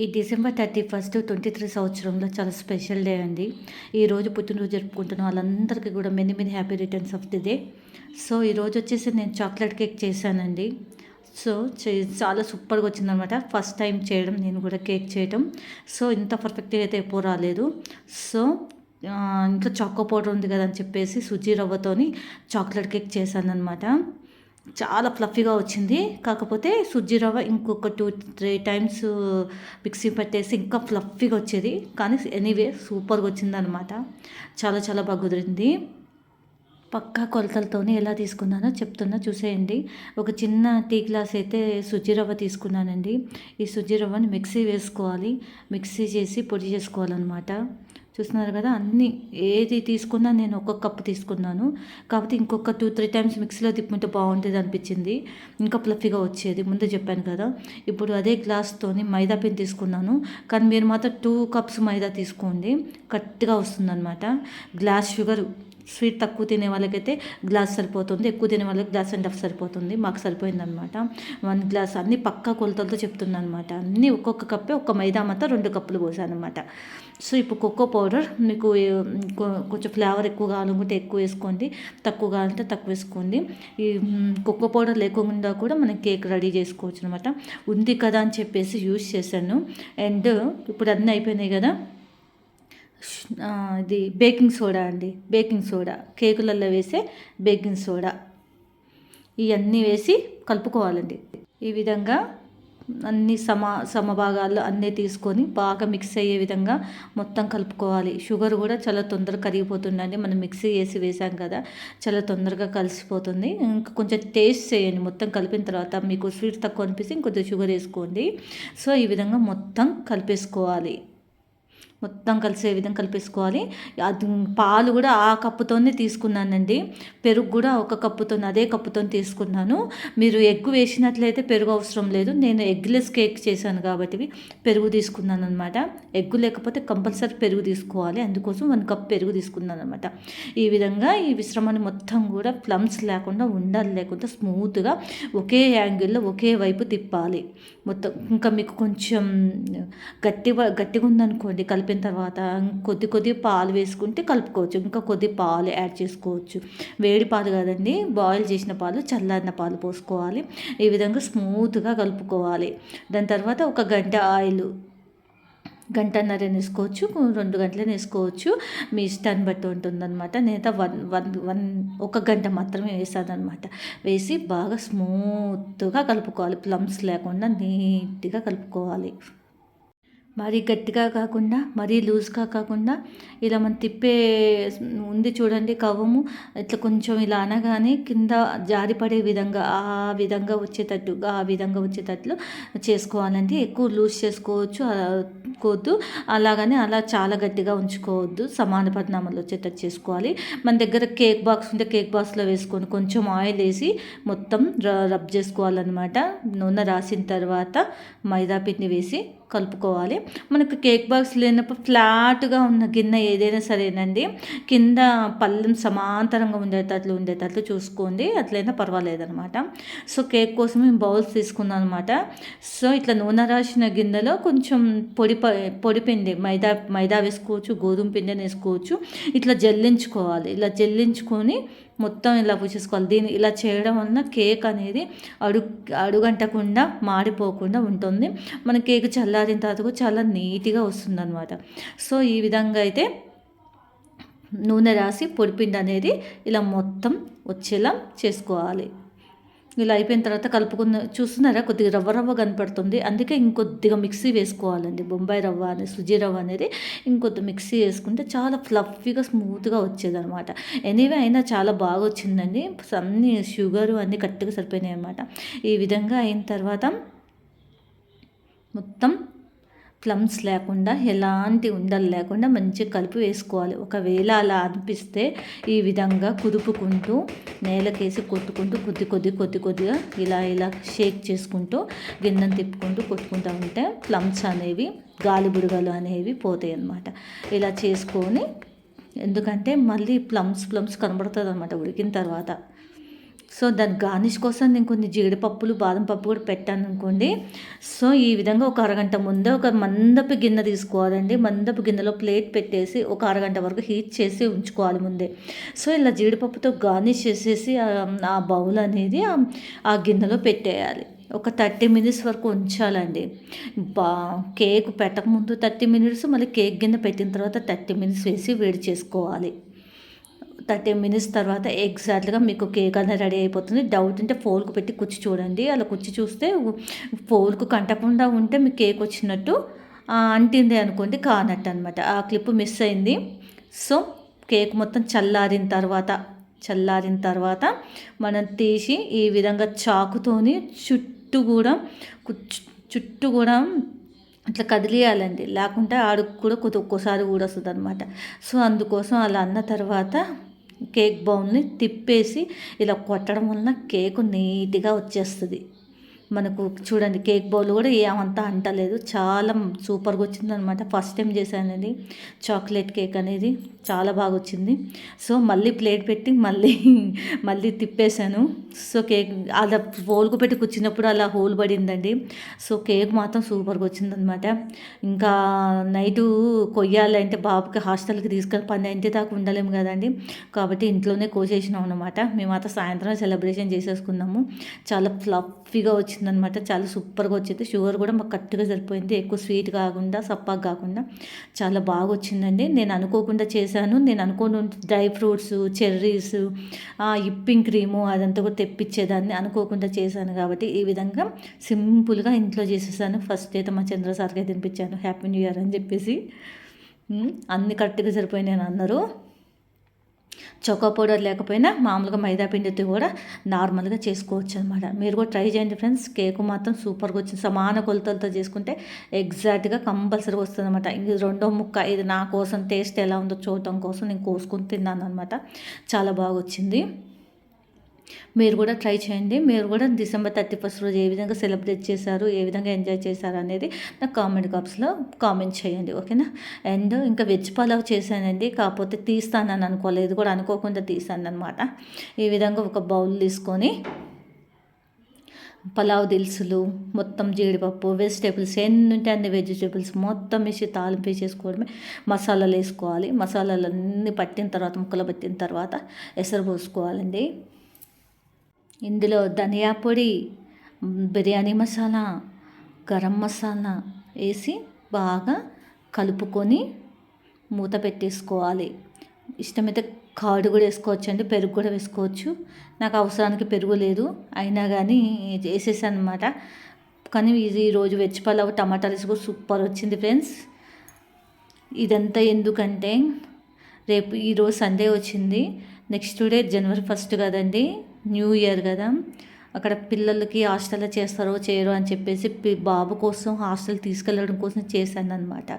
ఈ December thirty first twenty three సంవత్సరంలో చాలా స్పెషల్ డే అండి. ఈరోజు పుట్టినరోజు జరుపుకుంటున్న వాళ్ళందరికీ కూడా many many happy returns of the day so ఈరోజు వచ్చేసి నేను చాక్లెట్ కేక్ చేశానండి. సో చే చాలా సూపర్గా వచ్చిందనమాట ఫస్ట్ టైం చేయడం నేను కూడా కేక్ చేయడం సో ఇంత పర్ఫెక్ట్గా అయితే ఎప్పుడు రాలేదు. సో ఇంకా చాకో పౌడర్ ఉంది కదా అని చెప్పేసి సుజీ రవ్వతోని చాక్లెట్ కేక్ చేశాను అనమాట చాలా ఫ్లఫీగా వచ్చింది. కాకపోతే సుజ్జి రవ్వ ఇంకొక టూ త్రీ టైమ్స్ మిక్సీ పట్టేసి ఇంకా ఫ్లఫీగా వచ్చేది. కానీ ఎనీవే సూపర్గా వచ్చిందనమాట చాలా చాలా బాగా కుదిరింది. పక్కా కొలతలతోనే ఎలా తీసుకున్నానో చెప్తున్నా చూసేయండి. ఒక చిన్న టీ గ్లాస్ అయితే సుజీ రవ్వ తీసుకున్నానండి. ఈ సుజీ రవ్వని మిక్సీ వేసుకోవాలి. మిక్సీ చేసి పొడి చేసుకోవాలన్నమాట. చూస్తున్నారు కదా అన్నీ ఏది తీసుకున్నా నేను ఒక్కొక్క కప్పు తీసుకున్నాను. కాకపోతే ఇంకొక టూ త్రీ టైమ్స్ మిక్సీలో తిప్పుకుంటే బాగుంటుంది అనిపించింది. ఇంకా ఫ్లఫీగా వచ్చేది. ముందే చెప్పాను కదా ఇప్పుడు అదే గ్లాస్తోని మైదా పిండి తీసుకున్నాను. కానీ మీరు మాత్రం టూ కప్స్ మైదా తీసుకోండి. కరెక్ట్గా వస్తుందన్నమాట. గ్లాస్ షుగర్ స్వీట్ తక్కువ తినే వాళ్ళకైతే గ్లాస్ సరిపోతుంది ఎక్కువ తినే వాళ్ళకి గ్లాస్ అండ్ హాఫ్ సరిపోతుంది. మాకు సరిపోయిందనమాట వన్ గ్లాస్ అన్ని పక్కా కొలతలతో చెప్తున్నాను అనమాట అన్నీ ఒక్కొక్క కప్పే ఒక్క మైదా మాత్రం రెండు కప్పులు పోసాను అనమాట సో ఇప్పుడు కోకో పౌడర్ మీకు కొంచెం ఫ్లేవర్ ఎక్కువ కావాలనుకుంటే ఎక్కువ వేసుకోండి. తక్కువ కావాలంటే తక్కువ వేసుకోండి. ఈ కొక్కో కోకో పౌడర్ లేకుండా కూడా మనం కేక్ రెడీ చేసుకోవచ్చు అనమాట ఉంది కదా అని చెప్పేసి యూస్ చేశాను. అండ్ ఇప్పుడు అన్నీ అయిపోయినాయి కదా. ఇది బేకింగ్ సోడా అండి. Baking soda. కేకులలో వేసే బేకింగ్ సోడా. ఇవన్నీ వేసి కలుపుకోవాలండి. ఈ విధంగా అన్ని సమ సమభాగాల్లో అన్నీ తీసుకొని బాగా మిక్స్ అయ్యే విధంగా మొత్తం కలుపుకోవాలి. షుగర్ కూడా చాలా తొందరగా కరిగిపోతుందండి. మనం మిక్సీ వేసి వేసాం కదా చాలా తొందరగా కలిసిపోతుంది. ఇంకా కొంచెం టేస్ట్ చేయండి. మొత్తం కలిపిన తర్వాత మీకు స్వీట్ తక్కువ అనిపిస్తే ఇంకొంచెం షుగర్ వేసుకోండి. సో ఈ విధంగా మొత్తం కలిపేసుకోవాలి. మొత్తం కలిసే విధంగా కలిపేసుకోవాలి. అది పాలు కూడా ఆ కప్పుతోనే తీసుకున్నానండి. పెరుగు కూడా ఒక కప్పుతో అదే కప్పుతో తీసుకున్నాను. మీరు ఎగ్ వేసినట్లయితే పెరుగు అవసరం లేదు. నేను ఎగ్లెస్ కేక్ చేశాను కాబట్టి పెరుగు తీసుకున్నాను అనమాట ఎగ్ లేకపోతే కంపల్సరీ పెరుగు తీసుకోవాలి. అందుకోసం వన్ కప్ పెరుగు తీసుకున్నాను అనమాట ఈ విధంగా ఈ మిశ్రమాన్ని మొత్తం కూడా ప్లమ్స్ లేకుండా ఉండాలి లేకుండా స్మూత్గా ఒకే యాంగిల్లో ఒకే వైపు తిప్పాలి. మొత్తం ఇంకా మీకు కొంచెం గట్టి గట్టిగా ఉందనుకోండి కలిపి కలిపిన తర్వాత కొద్ది కొద్ది పాలు వేసుకుంటే కలుపుకోవచ్చు. ఇంకా కొద్ది పాలు యాడ్ చేసుకోవచ్చు. వేడి పాలు కాదండి బాయిల్ చేసిన పాలు చల్లారిన పాలు పోసుకోవాలి. ఈ విధంగా స్మూత్గా కలుపుకోవాలి. దాని తర్వాత ఒక గంట ఆయిల్ గంటన్నర వేసుకోవచ్చు రెండు గంటలు వేసుకోవచ్చు. మీ ఇష్టాన్ని బట్టి ఉంటుందన్నమాట. నేనైతే వన్ వన్ వన్ ఒక గంట మాత్రమే వేసాను అనమాట వేసి బాగా స్మూత్గా కలుపుకోవాలి. ప్లమ్స్ లేకుండా నీట్గా కలుపుకోవాలి. మరీ గట్టిగా కాకుండా మరీ లూజ్గా కాకుండా ఇలా మనం తిప్పే ఉంది చూడండి కవ్వము. ఇట్లా కొంచెం ఇలా అనగానే కింద జారిపడే విధంగా ఆ విధంగా వచ్చేటట్టు ఆ విధంగా వచ్చేటట్లు చేసుకోవాలండి. ఎక్కువ లూజ్ చేసుకోవచ్చు. కోద్దు అలాగని అలా చాలా గట్టిగా ఉంచుకోవద్దు. సమాన పరిణామాలు వచ్చేటట్టు చేసుకోవాలి. మన దగ్గర కేక్ బాక్స్ ఉంటే కేక్ బాక్స్లో వేసుకొని కొంచెం ఆయిల్ వేసి మొత్తం రబ్ చేసుకోవాలన్నమాట. నూనె రాసిన తర్వాత మైదా పిండి వేసి కలుపుకోవాలి. మనకు కేక్ బాక్స్ లేనప్పుడు ఫ్లాట్గా ఉన్న గిన్నె ఏదైనా సరేనండి. కింద పళ్ళెం సమాంతరంగా ఉండేటట్లు ఉండేటట్లు చూసుకోండి. అట్లయినా పర్వాలేదనమాట సో కేక్ కోసం మేము బౌల్స్ తీసుకున్నాం అనమాట సో ఇట్లా నూనె రాసిన గిన్నెలో కొంచెం పొడి పొడి పిండి మైదా మైదా వేసుకోవచ్చు గోధుమ పిండిని వేసుకోవచ్చు. ఇట్లా జల్లించుకోవాలి. ఇలా జల్లించుకొని మొత్తం ఇలా పూసేసుకోవాలి. దీన్ని ఇలా చేయడం వలన కేక్ అనేది అడుగు అడుగంటకుండా మాడిపోకుండా ఉంటుంది. మన కేక్ చల్లారిన తర్వాత కూడా చాలా నీట్గా వస్తుంది అనమాట సో ఈ విధంగా అయితే నూనె రాసి పొడిపిండి అనేది ఇలా మొత్తం వచ్చేలా చేసుకోవాలి. ఇలా అయిపోయిన తర్వాత కలుపుకున్న చూస్తున్నారా? కొద్దిగా రవ్వ రవ్వ కనపడుతుంది. అందుకే ఇంకొద్దిగా మిక్సీ వేసుకోవాలండి. బొంబాయి రవ్వ అనేది సుజీ రవ్వ అనేది ఇంకొద్ది మిక్సీ వేసుకుంటే చాలా ఫ్లఫీగా స్మూత్గా వచ్చేదఅనమాట ఎనీవే అయినా చాలా బాగా వచ్చిందండి. అన్ని షుగరు అన్నీ కరెక్ట్గా సరిపోయినాయి అనమాట ఈ విధంగా అయిన తర్వాత మొత్తం ప్లమ్స్ లేకుండా ఎలాంటి ఉండలు లేకుండా మంచిగా కలిపి వేసుకోవాలి. ఒకవేళ అలా అనిపిస్తే ఈ విధంగా కుదుపుకుంటూ నేలకేసి కొట్టుకుంటూ కొద్ది కొద్ది కొద్ది కొద్దిగా ఇలా ఇలా షేక్ చేసుకుంటూ గిన్నెను తిప్పుకుంటూ కొట్టుకుంటూ ఉంటే ప్లమ్స్ అనేవి గాలిబుడగలు అనేవి పోతాయి అన్నమాట. ఇలా చేసుకొని ఎందుకంటే మళ్ళీ ప్లమ్స్ ప్లమ్స్ కనబడుతుంది అనమాట ఉడికిన తర్వాత. సో దాని గార్నిష్ కోసం నేను కొన్ని జీడిపప్పులు బాదం పప్పు కూడా పెట్టాను అనుకోండి. సో ఈ విధంగా ఒక అరగంట ముందే ఒక మందపు గిన్నె తీసుకోవాలండి. మందపు గిన్నెలో ప్లేట్ పెట్టేసి ఒక అరగంట వరకు హీట్ చేసి ఉంచుకోవాలి ముందే. సో ఇలా జీడిపప్పుతో గార్నిష్ చేసేసి ఆ బౌల్ అనేది ఆ గిన్నెలో పెట్టేయాలి. ఒక థర్టీ మినిట్స్ వరకు ఉంచాలండి. బా కేక్ పెట్టకముందు థర్టీ మినిట్స్ మళ్ళీ కేక్ గిన్నె పెట్టిన తర్వాత థర్టీ మినిట్స్ వేసి వేడి చేసుకోవాలి. థర్టీ మినిట్స్ తర్వాత ఎగ్జాక్ట్గా మీకు కేక్ అనేది రెడీ అయిపోతుంది. డౌట్ ఉంటే ఫోల్కు పెట్టి కుచ్చి చూడండి. అలా కుచ్చి చూస్తే ఫోల్కు కంటకుండా ఉంటే మీకు కేక్ వచ్చినట్టు అంటింది అనుకోండి కానట్టు అనమాట ఆ క్లిప్ మిస్ అయింది. సో కేక్ మొత్తం చల్లారిన తర్వాత చల్లారిన తర్వాత మనం తీసి ఈ విధంగా చాకుతోని చుట్టూ కూడా చుట్టూ కూడా అట్లా కదిలియాలండి. లేకుంటే ఆడుకు కూడా కొద్ది ఒక్కోసారి కూడా వస్తుంది అనమాట సో అందుకోసం అలా అన్న తర్వాత కేక్ బౌల్ని తిప్పేసి ఇలా కొట్టడం వలన కేకు నీట్గా వచ్చేస్తుంది. మనకు చూడండి కేక్ బౌల్ కూడా ఏమంతా అంటలేదు. చాలా సూపర్గా వచ్చింది అనమాట ఫస్ట్ టైం చేశానండి. చాక్లెట్ కేక్ అనేది చాలా బాగా వచ్చింది. సో మళ్ళీ ప్లేట్ పెట్టి మళ్ళీ మళ్ళీ తిప్పేశాను. సో కేక్ అలా హోల్కు పెట్టి కూర్చున్నప్పుడు అలా హోల్ పడిందండి. సో కేక్ మాత్రం సూపర్గా వచ్చిందనమాట ఇంకా నైటు కొయ్యాలంటే బాబుకి హాస్టల్కి తీసుకెళ్ళి పన్నెండు దాకా ఉండలేము కదండి. కాబట్టి ఇంట్లోనే కోసేసినాం అనమాట మేమైతే సాయంత్రం సెలబ్రేషన్ చేసేసుకున్నాము. చాలా ఫ్లఫీగా వచ్చిందనమాట చాలా సూపర్గా వచ్చింది. షుగర్ కూడా మాకు కరెక్ట్గా సరిపోయింది. ఎక్కువ స్వీట్ కాకుండా సప్పాగా కాకుండా చాలా బాగా వచ్చిందండి. నేను అనుకోకుండా చేశాను. నేను అనుకోని dry fruits cherries whipping cream అదంతా కూడా తెప్పించేదాన్ని. అనుకోకుండా చేశాను కాబట్టి ఈ విధంగా సింపుల్గా ఇంట్లో చేసేసాను. ఫస్ట్ అయితే మా చంద్రసార్కి తినిపించాను. హ్యాపీ న్యూ ఇయర్ అని చెప్పేసి. అన్ని కరెక్ట్గా సరిపోయినాయి అన్నారు. చొక్కా పౌడర్ లేకపోయినా మామూలుగా మైదా పిండితో కూడా నార్మల్గా చేసుకోవచ్చు అనమాట మీరు కూడా ట్రై చేయండి ఫ్రెండ్స్. కేక్ మాత్రం సూపర్గా వచ్చింది. సమాన కొలతలతో చేసుకుంటే ఎగ్జాక్ట్గా కంపల్సరీగా వస్తుంది అనమాట ఇది రెండో ముక్క ఇది నా కోసం టేస్ట్ ఎలా ఉందో చూడటం కోసం నేను కోసుకుని తిన్నాను అనమాట చాలా బాగా వచ్చింది. మీరు కూడా ట్రై చేయండి. మీరు కూడా డిసెంబర్ థర్టీ ఫస్ట్ రోజు ఏ విధంగా సెలబ్రేట్ చేశారు ఏ విధంగా ఎంజాయ్ చేశారు అనేది నాకు కామెంట్ బాక్స్లో కామెంట్ చేయండి. ఓకేనా? అండ్ ఇంకా వెజ్ పలావ్ చేశానండి. కాకపోతే తీస్తానని అనుకోలేదు. కూడా అనుకోకుండా తీసాను అనమాట ఈ విధంగా ఒక బౌల్ తీసుకొని పలావ్ దిల్సులు మొత్తం జీడిపప్పు వెజిటేబుల్స్ ఎన్ని ఉంటే అన్ని వెజిటేబుల్స్ మొత్తం వేసి తాలింపు వేసేసుకోవడమే. మసాలాలు వేసుకోవాలి. మసాలాలు అన్నీ పట్టిన తర్వాత ముక్కలు పట్టిన తర్వాత ఎసరు పోసుకోవాలండి. ఇందులో ధనియా పొడి బిర్యానీ మసాలా గరం మసాలా వేసి బాగా కలుపుకొని మూత పెట్టేసుకోవాలి. ఇష్టమైతే కాడు కూడా వేసుకోవచ్చు అండి పెరుగు కూడా వేసుకోవచ్చు. నాకు అవసరానికి పెరుగు లేదు అయినా కానీ వేసేసాను అనమాట కానీ ఇది ఈరోజు వెజ్ పలావ్ టమాటా రైస్ కూడా సూపర్ వచ్చింది ఫ్రెండ్స్. ఇదంతా ఎందుకంటే రేపు ఈరోజు సండే వచ్చింది నెక్స్ట్ డే జనవరి ఫస్ట్ కదండి. న్యూ ఇయర్ కదా అక్కడ పిల్లలకి హాస్టల్లో చేస్తారో చేయరో అని చెప్పేసి బాబు కోసం హాస్టల్ తీసుకెళ్ళడం కోసం చేశాను అనమాట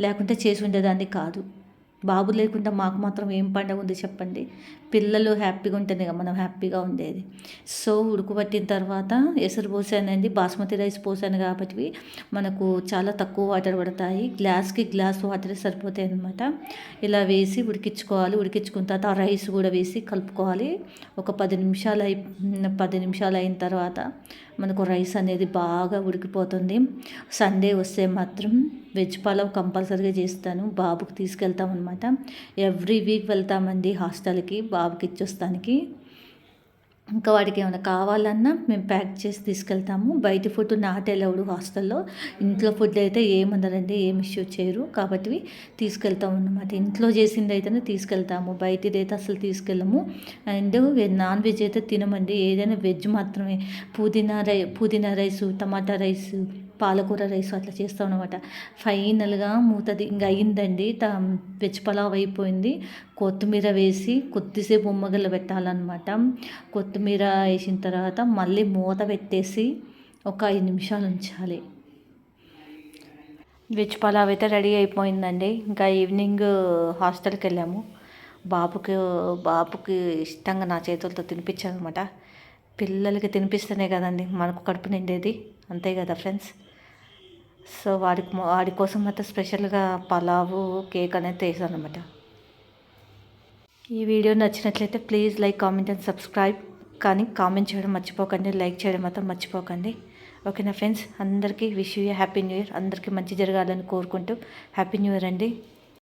లేకుంటే చేసి ఉండేదాన్ని కాదు. బాబు లేకుండా మాకు మాత్రం ఏం పండగ ఉంది చెప్పండి. పిల్లలు హ్యాపీగా ఉంటేనే మనం హ్యాపీగా ఉండేది. సో ఉడుకుపట్టిన తర్వాత ఎసరు పోసానండి బాస్మతి రైస్ పోసాను కాబట్టి మనకు చాలా తక్కువ వాటర్ పడతాయి. గ్లాస్కి గ్లాస్ వాటర్ సరిపోతాయి అనమాట ఇలా వేసి ఉడికించుకోవాలి. ఉడికించుకున్న తర్వాత ఆ రైస్ కూడా వేసి కలుపుకోవాలి. ఒక పది నిమిషాలు అయి పది నిమిషాలు అయిన తర్వాత మనకు రైస్ అనేది బాగా ఉడికిపోతుంది. సండే వస్తే మాత్రం వెజ్ పలావ్ కంపల్సరీగా చేస్తాను. బాబుకి తీసుకెళ్తాం అనమాట ఎవ్రీ వీక్ వెళ్తామండి హాస్టల్కి బాబుకి ఇచ్చొస్తానికి. ఇంకా వాడికి ఏమైనా కావాలన్నా మేము ప్యాక్ చేసి తీసుకెళ్తాము. బయట ఫుడ్ నాట్ అలౌడ్ హాస్టల్లో. ఇంట్లో ఫుడ్ అయితే ఏమన్నారండి ఏం ఇష్యూ చేయరు. కాబట్టి తీసుకెళ్తాము అన్నమాట. ఇంట్లో చేసింది అయితేనే తీసుకెళ్తాము. బయటది అయితే అసలు తీసుకెళ్ళము. అండ్ నాన్ వెజ్ అయితే తినమండి. ఏదైనా వెజ్ మాత్రమే. పుదీనా రై పుదీనా రైసు టమాటా రైసు. పాలకూర రైస్ అట్లా చేస్తాం అనమాట ఫైనల్గా మూతది ఇంకా అయ్యిందండి. వెజ్ పలావ్ అయిపోయింది. కొత్తిమీర వేసి కొద్దిసేపు ఉమ్మగల్ల పెట్టాలన్నమాట. కొత్తిమీర వేసిన తర్వాత మళ్ళీ మూత పెట్టేసి ఒక ఐదు నిమిషాలు ఉంచాలి. వెజ్ పలావ్ అయితే రెడీ అయిపోయిందండి. ఇంకా ఈవినింగ్ హాస్టల్కి వెళ్ళాము. బాబుకి బాబుకి ఇష్టంగా నా చేతులతో తినిపించాను అనమాట పిల్లలకి తినిపిస్తేనే కదండి మనకు కడుపు నిండేది. అంతే కదా ఫ్రెండ్స్? సో వాడి వాడి కోసం అయితే స్పెషల్గా పలావు కేక్ అనేది చేశాను అనమాట ఈ వీడియో నచ్చినట్లయితే please like comment and subscribe. కానీ కామెంట్ చేయడం మర్చిపోకండి లైక్ చేయడం మాత్రం మర్చిపోకండి. ఓకేనా ఫ్రెండ్స్? అందరికీ wish you happy new year. అందరికీ మంచి జరగాలని కోరుకుంటూ హ్యాపీ న్యూ ఇయర్ అండి.